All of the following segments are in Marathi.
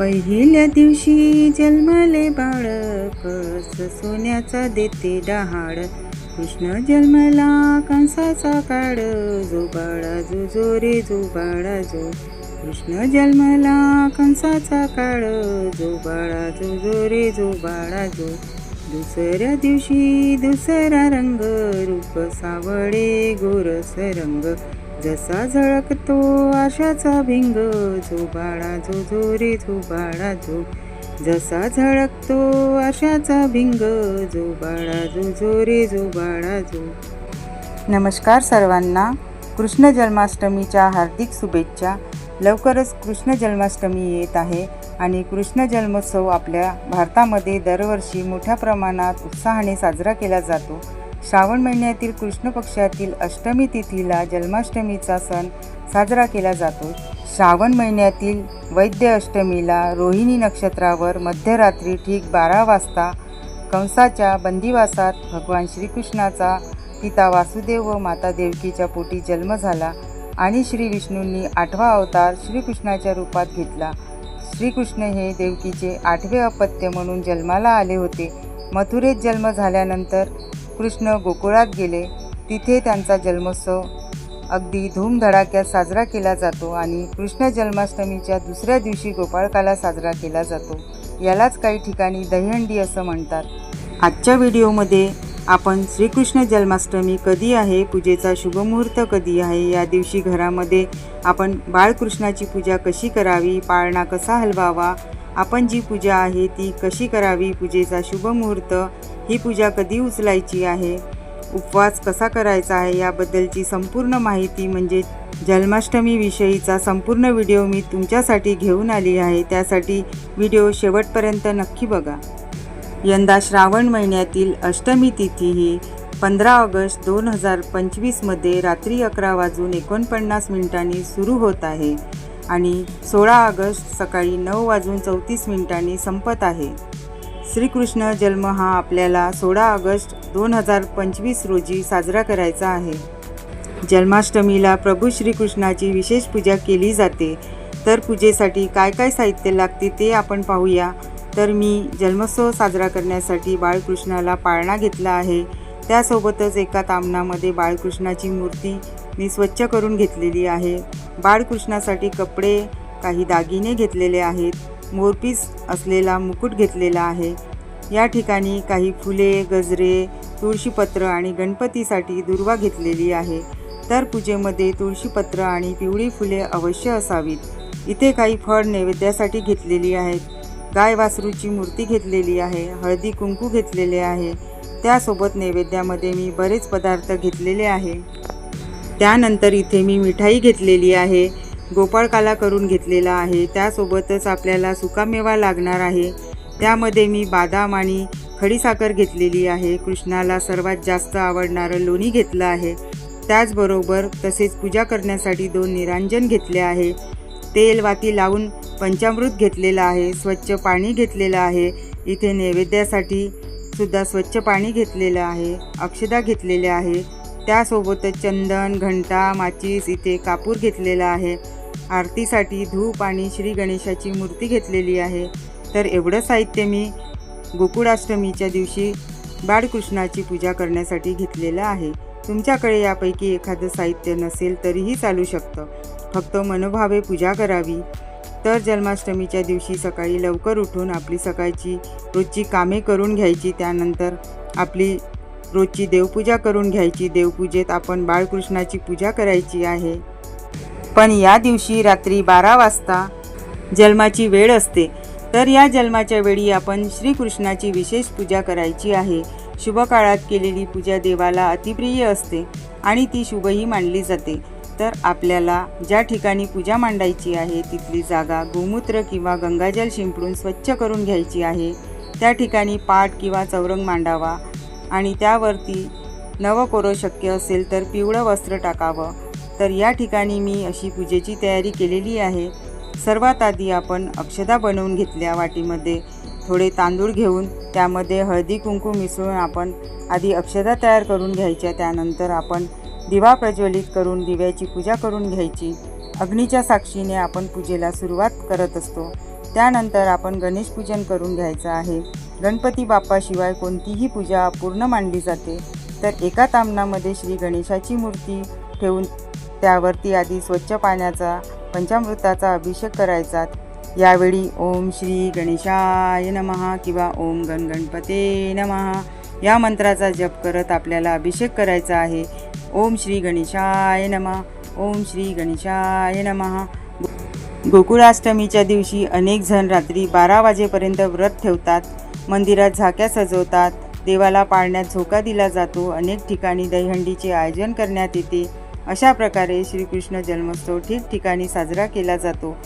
पहिल्या दिवशी जन्मले बाळ सोन्याचा देते डहाळ कृष्ण जन्मला कंसाचा काळ जो बाळा जो जो रे जो बाळा जो. कृष्ण जन्मला कंसाचा काळ जो बाळा जो जो रे जो बाळा जो. दुसऱ्या दिवशी दुसरा रंग. रूप सावळे गोरस रंग जसा झळकतो आशाचा भिंग जो बाळा जो जो रे जो बाळा जो. जसा झळकतो आशाचा भिंग जो बाळा जो जो रे जो बाळा जो. नमस्कार सर्वांना. कृष्ण जन्माष्टमीच्या हार्दिक शुभेच्छा. लवकरच कृष्ण जन्माष्टमी येत आहे आणि कृष्ण जन्मोत्सव आपल्या भारतामध्ये दरवर्षी मोठ्या प्रमाणात उत्साहाने साजरा केला जातो. श्रावण महिन्यातील कृष्ण पक्षातील अष्टमी तिथीला जन्माष्टमीचा सण साजरा केला जातो. श्रावण महिन्यातील वैद्य अष्टमीला रोहिणी नक्षत्रावर मध्यरात्री ठीक बारा वाजता कंसाच्या बंदिवासात भगवान श्रीकृष्णाचा पिता वासुदेव व माता देवकीच्या पोटी जन्म झाला आणि श्री विष्णूंनी आठवा अवतार श्रीकृष्णाच्या रूपात घेतला. श्रीकृष्ण हे देवकीचे आठवे अपत्य म्हणून जन्माला आले होते. मथुरेत जन्म झाल्यानंतर कृष्ण गोकुळात गेले तिथे त्यांचा जन्मोत्सव. अगदी धूमधडाक्यात साजरा केला जातो आणि कृष्ण जन्माष्टमीच्या दुसऱ्या दिवशी गोपाळकाला साजरा केला जातो. यालाच काही ठिकाणी दहीहंडी असं म्हणतात. आजच्या व्हिडिओमध्ये आपण श्रीकृष्ण जन्माष्टमी कधी आहे पूजेचा शुभमुहूर्त कधी आहे या दिवशी घरामध्ये आपण बाळकृष्णाची पूजा कशी करावी पाळणा कसा हलवावा आपण जी पूजा आहे ती कशी करावी पूजेचा शुभमुहूर्त ही पूजा कधी उचलायची आहे? उपवास कसा करायचा आहे याबद्दलची संपूर्ण माहिती म्हणजे जन्माष्टमीविषयीचा संपूर्ण व्हिडिओ मी तुमच्यासाठी घेऊन आली आहे. त्यासाठी व्हिडिओ शेवटपर्यंत नक्की बघा. यंदा श्रावण महिन्यातील अष्टमी तिथी ही पंधरा ऑगस्ट दोन हजार पंचवीसमध्ये रात्री अकरा वाजून एकोणपन्नास मिनिटांनी सुरू होत आहे आणि सोळा ऑगस्ट सकाळी नऊ वाजून चौतीस मिनिटांनी संपत आहे. श्रीकृष्ण जन्म हा आपल्याला सोळा ऑगस्ट दोन हजार पंचवीस रोजी साजरा करायचा आहे. जन्माष्टमीला प्रभू श्रीकृष्णाची विशेष पूजा केली जाते. तर पूजेसाठी काय काय साहित्य लागते ते आपण पाहूया. तर मी जन्मोत्सव साजरा करण्यासाठी बाळकृष्णाला पाळणा घेतला आहे. त्यासोबतच एका तामणामध्ये बाळकृष्णाची मूर्ती मी स्वच्छ करून घेतलेली आहे. बाळकृष्णासाठी कपडे काही दागिने घेतलेले आहेत. मोरपीस असलेला मुकुट घेतलेला आहे. या ठिकाणी काही फुले गजरे तुळशीपत्र आणि गणपतीसाठी दुर्वा घेतलेली आहे. तर पूजेमध्ये तुळशीपत्र आणि पिवळी फुले अवश्य असावीत. इथे काही फळ नैवेद्यासाठी घेतलेली आहेत. गाय वासरूची मूर्ती घेतलेली आहे. हळदी कुंकू घेतलेले आहे. त्यासोबत नैवेद्यामध्ये मी बरेच पदार्थ घेतलेले आहे. त्यानंतर इथे मी मिठाई घेतलेली आहे. गोपाळकाला करून घेतलेला आहे. त्यासोबतच आपल्याला सुकामेवा लागणार आहे. त्यामध्ये मी बादाम आणि खडीसाखर घेतलेली आहे. कृष्णाला सर्वात जास्त आवडणारं लोणी घेतलं आहे. त्याचबरोबर तसेच पूजा करण्यासाठी दोन निरांजन घेतले आहे. तेल वाती लावून पंचामृत घेतलेलं आहे. स्वच्छ पाणी घेतलेलं आहे. इथे नैवेद्यासाठी सुद्धा स्वच्छ पाणी घेतलेलं आहे. अक्षदा घेतलेल्या आहे. त्यासोबतच चंदन घंटा माचीस इथे कापूर घेतलेला आहे. आरतीसाठी धूप आणि श्री गणेशाची मूर्ती घेतलेली आहे. तर एवढं साहित्य मी गोकुळाष्टमीच्या दिवशी बाळकृष्णाची पूजा करण्यासाठी घेतलेलं आहे. तुमच्याकडे यापैकी एखादं साहित्य नसेल तरीही चालू शकतं. फक्त मनोभावे पूजा करावी. तर जन्माष्टमीच्या दिवशी सकाळी लवकर उठून आपली सकाळची रोजची कामे करून घ्यायची. त्यानंतर आपली रोजची देवपूजा करून घ्यायची. देवपूजेत आपण बाळकृष्णाची पूजा करायची आहे. पण या दिवशी रात्री बारा वाजता जन्माची वेळ असते. तर या जन्माच्या वेळी आपण श्रीकृष्णाची विशेष पूजा करायची आहे. शुभ काळात केलेली पूजा देवाला अतिप्रिय असते आणि ती शुभही मानली जाते. तर आपल्याला ज्या ठिकाणी पूजा मांडायची आहे तिथली जागा गोमूत्र किंवा गंगाजल शिंपडून स्वच्छ करून घ्यायची आहे. त्या ठिकाणी पाट किंवा चौरंग मांडावा आणि त्यावरती नवकोरो शक्य असेल तर पिवळं वस्त्र टाकावं. तर या ठिकाणी मी अशी पूजेची तयारी केलेली आहे. सर्वात आधी आपण अक्षदा बनवून घेतल्या वाटीमध्ये थोडे तांदूळ घेऊन त्यामध्ये हळदी कुंकू मिसळून आपण आधी अक्षदा तयार करून घ्यायच्या त्यानंतर आपण दिवा प्रज्वलित करून दिव्याची पूजा करून घ्यायची. अग्नीच्या साक्षीने आपण पूजेला सुरुवात करत असतो. त्यानंतर आपण गणेश पूजन करून घ्यायचं आहे. गणपती बाप्पाशिवाय कोणतीही पूजा अपूर्ण मानली जाते. तर एका तामणामध्ये श्री गणेशाची मूर्ती ठेवून त्यावरती आधी स्वच्छ पाण्याचा पंचामृताचा अभिषेक करायचा. यावेळी ओम श्री गणेशाय नमहा किंवा ओम गण गणपते नमः या मंत्राचा जप करत आपल्याला अभिषेक करायचा आहे. ओम श्री गणेशाय नमः ओम श्री गणेशाय नमः. गोकुळाष्टमीच्या दिवशी अनेक जण रात्री बारा वाजेपर्यंत व्रत ठेवतात. मंदिरात झाक्या सजवतात. देवाला पाळण्यात झोका दिला जातो. अनेक ठिकाणी दहीहंडीचे आयोजन करण्यात येते. अशा प्रकारे श्रीकृष्ण जन्मोत्सव ठिकठिकाणी साजरा केला जातो.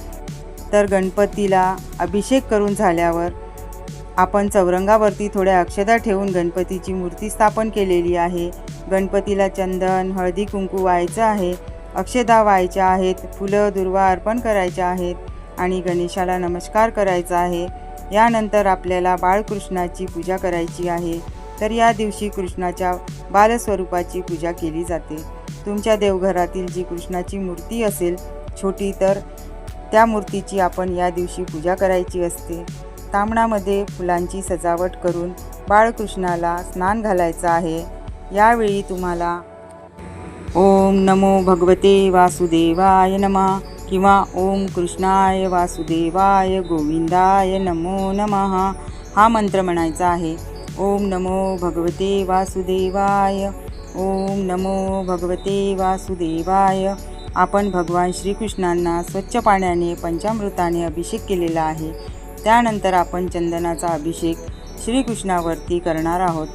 तर गणपतीला अभिषेक करून झाल्यावर आपण चौरंगावरती थोड्या अक्षदा ठेवून गणपतीची मूर्ती स्थापन केलेली आहे. गणपतीला चंदन हळदी कुंकू व्हायचं आहे. अक्षदा व्हायच्या आहेत फुलं दुर्वा अर्पण करायच्या आहेत आणि गणेशाला नमस्कार करायचा आहे. यानंतर आपल्याला बाळकृष्णाची पूजा करायची आहे. तर या दिवशी कृष्णाच्या बालस्वरूपाची पूजा केली जाते. तुमच्या देवघरातील जी कृष्णाची मूर्ती असेल छोटी तर त्या मूर्तीची आपण या दिवशी पूजा करायची असते. तांबणामध्ये फुलांची सजावट करून बाळकृष्णाला स्नान घालायचं आहे. यावेळी तुम्हाला ओम नमो भगवते वासुदेवाय नमः किंवा ओम कृष्णाय वासुदेवाय गोविंदाय नमो नमः. हा मंत्र म्हणायचा आहे. ओम नमो भगवते वासुदेवाय. ओम नमो भगवते वासुदेवाय. आपण भगवान श्रीकृष्णांना स्वच्छ पाण्याने पंचामृताने अभिषेक केलेला आहे. त्यानंतर आपण चंदनाचा अभिषेक श्रीकृष्णावरती करणार आहोत.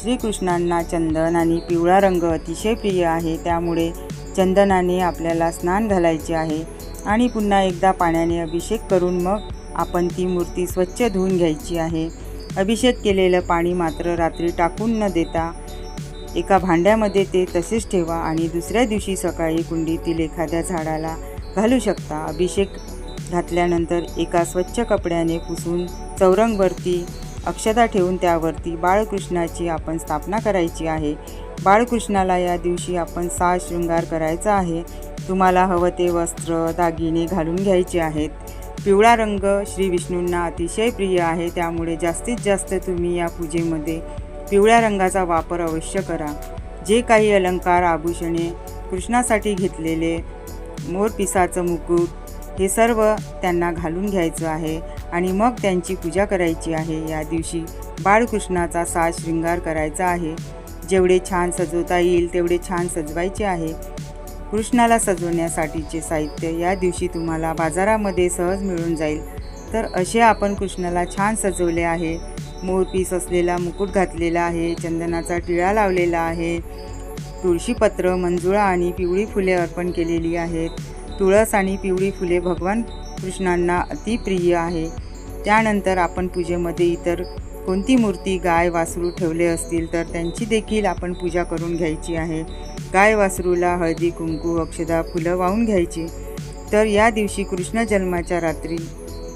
श्रीकृष्णांना चंदन आणि पिवळा रंग अतिशय प्रिय आहे. त्यामुळे चंदनाने आपल्याला स्नान घालायचे आहे आणि पुन्हा एकदा पाण्याने अभिषेक करून मग आपण ती मूर्ती स्वच्छ धुवून घ्यायची आहे. अभिषेक केलेलं पाणी मात्र रात्री टाकून न देता एका भांड्यामध्ये ते तसेच ठेवा आणि दुसऱ्या दिवशी सकाळी कुंडीतील एखाद्या झाडाला घालू शकता. अभिषेक घातल्यानंतर एका स्वच्छ कपड्याने पुसून चौरंगवरती अक्षता ठेवून त्यावरती बाळकृष्णाची आपण स्थापना करायची आहे. बाळकृष्णाला या दिवशी आपण साज शृंगार करायचा आहे. तुम्हाला हवं ते वस्त्र दागिने घालून घ्यायचे आहेत. पिवळा रंग श्री विष्णूंना अतिशय प्रिय आहे. त्यामुळे जास्तीत जास्त तुम्ही या पूजेमध्ये पिवळ्या रंगाचा वापर अवश्य करा. जे काही अलंकार आभूषणे कृष्णासाठी घेतलेले मोरपिसाचं मुकुट हे सर्व त्यांना घालून घ्यायचं आहे आणि मग त्यांची पूजा करायची आहे. या दिवशी बाळकृष्णाचा साज शृंगार करायचा आहे. जेवढे छान सजवता येईल तेवढे छान सजवायचे आहे. कृष्णाला सजवण्यासाठीचे साहित्य या दिवशी तुम्हाला बाजारामध्ये सहज मिळून जाईल. तर असे आपण कृष्णाला छान सजवले आहे. मोरपीस असलेला मुकुट घातलेला आहे चंदनाचा टिळा लावलेला आहे तुळशीपत्र मंजुळा आणि पिवळी फुले अर्पण केलेली आहेत. तुळस आणि पिवळी फुले भगवान कृष्णांना अतिप्रिय आहे. त्यानंतर आपण पूजेमध्ये इतर कोणती मूर्ती गाय वासरू ठेवले असतील तर त्यांची देखील आपण पूजा करून घ्यायची आहे. गाय वासरूला हळदी कुंकू अक्षदा फुलं वाहून घ्यायची. तर या दिवशी कृष्ण जन्माच्या रात्री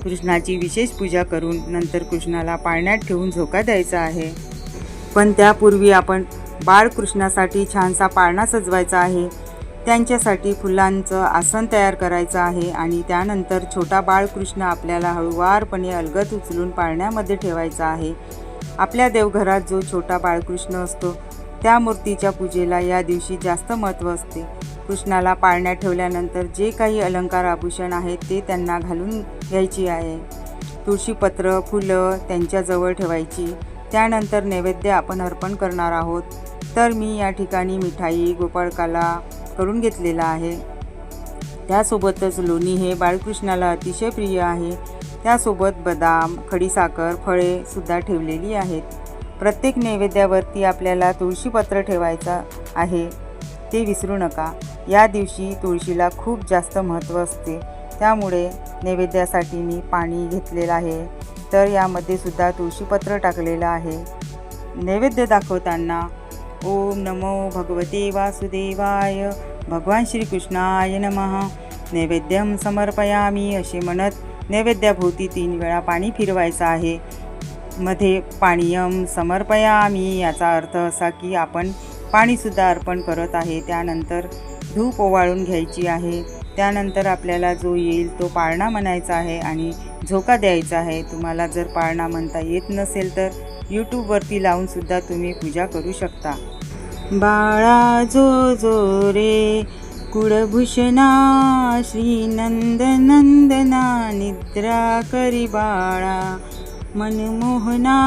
कृष्णाची विशेष पूजा करून नंतर कृष्णाला पाळण्यात ठेवून झोका द्यायचा आहे. पण त्यापूर्वी आपण बाळकृष्णासाठी छानसा पाळणा सजवायचा आहे. त्यांच्यासाठी फुलांचं आसन तयार करायचं आहे आणि त्यानंतर छोटा बाळकृष्ण आपल्याला हळुवारपणे अलगद उचलून पाळण्यामध्ये ठेवायचा आहे. आपल्या देवघरात जो छोटा बाळकृष्ण असतो त्या मूर्तीच्या पूजेला या दिवशी जास्त महत्त्व असते. कृष्णाला पाळण्यात ठेवल्यानंतर जे काही अलंकार आभूषण आहेत ते त्यांना घालून घ्यायची आहे. तुळशीपत्र फुलं त्यांच्याजवळ ठेवायची. त्यानंतर नैवेद्य आपण अर्पण करणार आहोत. तर मी या ठिकाणी मिठाई गोपाळकाला करून घेतलेला आहे. त्यासोबतच लोणी हे बाळकृष्णाला अतिशय प्रिय आहे. त्यासोबत बदाम खडीसाखर फळे सुद्धा ठेवलेली आहेत. प्रत्येक नैवेद्यावरती आपल्याला तुळशीपत्र ठेवायचा आहे. ते विसरू नका. या दिवशी तुळशीला खूप जास्त महत्त्व असते. त्यामुळे नैवेद्यासाठी मी पाणी घेतलेलं आहे. तर यामध्ये सुद्धा तुळशीपत्र टाकलेलं आहे. नैवेद्य दाखवताना ओम नमो भगवते वासुदेवाय. भगवान श्रीकृष्णाय नमः. नैवेद्यम समर्पयामी असे म्हणत नैवेद्याभोवती तीन वेळा पाणी फिरवायचं आहे. मध्ये पाणीयम समर्पयामी याचा अर्थ असा की आपण पाणीसुद्धा अर्पण करत आहे. त्यानंतर धूप ओवाळून घ्यायची आहे. त्यानंतर आपल्याला जो येईल तो पाळणा म्हणायचा आहे आणि झोका द्यायचा आहे. तुम्हाला जर पाळणा म्हणता येत नसेल तर यूट्यूबवरती लावूनसुद्धा तुम्ही पूजा करू शकता. बाळा जो जो रे कुळभूषणा श्रीनंद नंदना निद्रा करी बाळा. मनमोहना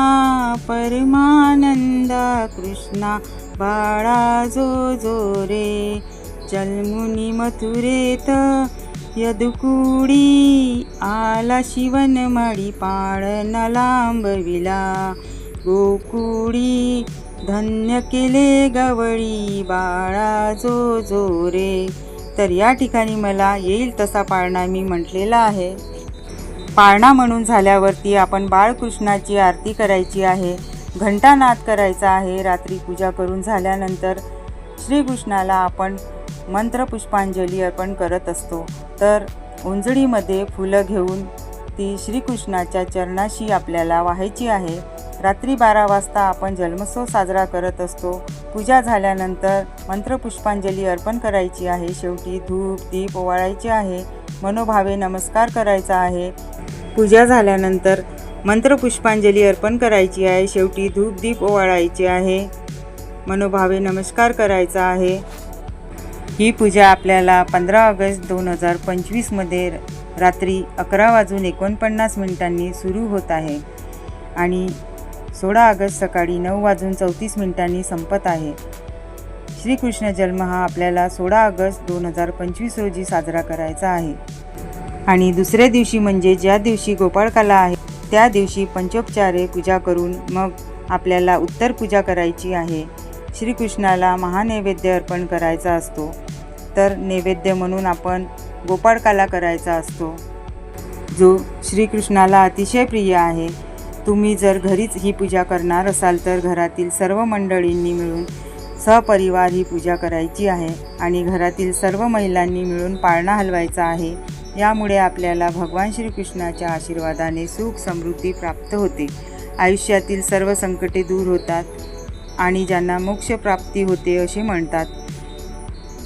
परमानंदा कृष्णा बाळा जो जो रे जन्मुनी मथुरेत यदुकुडी आला शिवनमाडी पाळण लांबविला. गोकुडी धन्य केले गवळी बाळा जो जो रे. तर या ठिकाणी मला येईल तसा पाळणा मी म्हटलेला आहे. पाळणा म्हणून झाल्यावरती आपण बाळकृष्णाची आरती करायची आहे. घंटानाद करायचा आहे. रात्री पूजा करून झाल्यानंतर श्रीकृष्णाला आपण मंत्रपुष्पांजली अर्पण करत असतो. तर उंजळीमध्ये फुलं घेऊन ती श्रीकृष्णाच्या चरणाशी आपल्याला वाहायची आहे. रात्री बारा वाजता आपण जन्मोत्सव साजरा करत असतो. पूजा झाल्यानंतर मंत्रपुष्पांजली अर्पण करायची आहे. शेवटी धूप दीप ओवाळायचे आहे. मनोभावे नमस्कार करायचा आहे. पूजा झाल्यानंतर मंत्रपुष्पांजली अर्पण करायची आहे. शेवटी धूप दीप आहे. मनोभावे नमस्कार करायचा आहे. ही पूजा आपल्याला पंधरा ऑगस्ट दोन हजार पंचवीसमध्ये रात्री अकरा वाजून एकोणपन्नास मिनिटांनी सुरू होत आहे आणि सोळा ऑगस्ट सकाळी नऊ वाजून चौतीस मिनिटांनी संपत आहे. श्रीकृष्ण जन्म हा आपल्याला सोळा ऑगस्ट दोन हजार पंचवीस रोजी साजरा करायचा आहे. आणि दुसऱ्या दिवशी म्हणजे ज्या दिवशी गोपाळकाला आहे त्या दिवशी पंचोपचारे पूजा करून मग आपल्याला उत्तर पूजा करायची आहे. श्रीकृष्णाला महानैवेद्य अर्पण करायचा असतो. तर नैवेद्य म्हणून आपण गोपाळकाला करायचा असतो. जो श्रीकृष्णाला अतिशय प्रिय आहे. तुम्ही जर घरीच ही पूजा करणार असाल तर घरातील सर्व मंडळींनी मिळून सहपरिवार ही पूजा करायची आहे आणि घरातील सर्व महिलांनी मिळून पाळणा हलवायचा आहे. यामुळे आपल्याला भगवान श्रीकृष्णाच्या आशीर्वादाने सुख समृद्धी प्राप्त होते. आयुष्यातील सर्व संकटे दूर होतात आणि ज्यांना मोक्षप्राप्ती होते असे म्हणतात.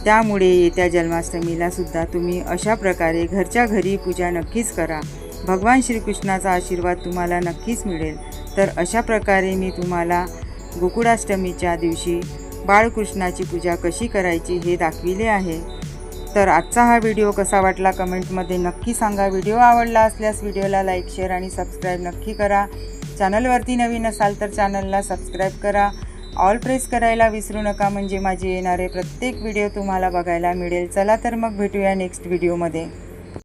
त्यामुळे येत्या जन्माष्टमीला सुद्धा तुम्ही अशा प्रकारे घरच्या घरी पूजा नक्कीच करा. भगवान श्रीकृष्णाचा आशीर्वाद तुम्हाला नक्कीच मिळेल. तर अशा प्रकारे मी तुम्हाला गोकुळाष्टमीच्या दिवशी बाळकृष्णाची पूजा कशी करायची हे दाखविले आहे. तर आजचा हा व्हिडिओ कसा वाटला कमेंटमध्ये नक्की सांगा. व्हिडिओ आवडला असल्यास व्हिडिओला लाईक शेअर आणि सबस्क्राईब नक्की करा. चॅनलवरती नवीन असाल तर चॅनलला सबस्क्राईब करा. ऑल प्रेस करायला विसरू नका म्हणजे माझे येणारे प्रत्येक व्हिडिओ तुम्हाला बघायला मिळेल. चला तर मग भेटूया नेक्स्ट व्हिडिओमध्ये.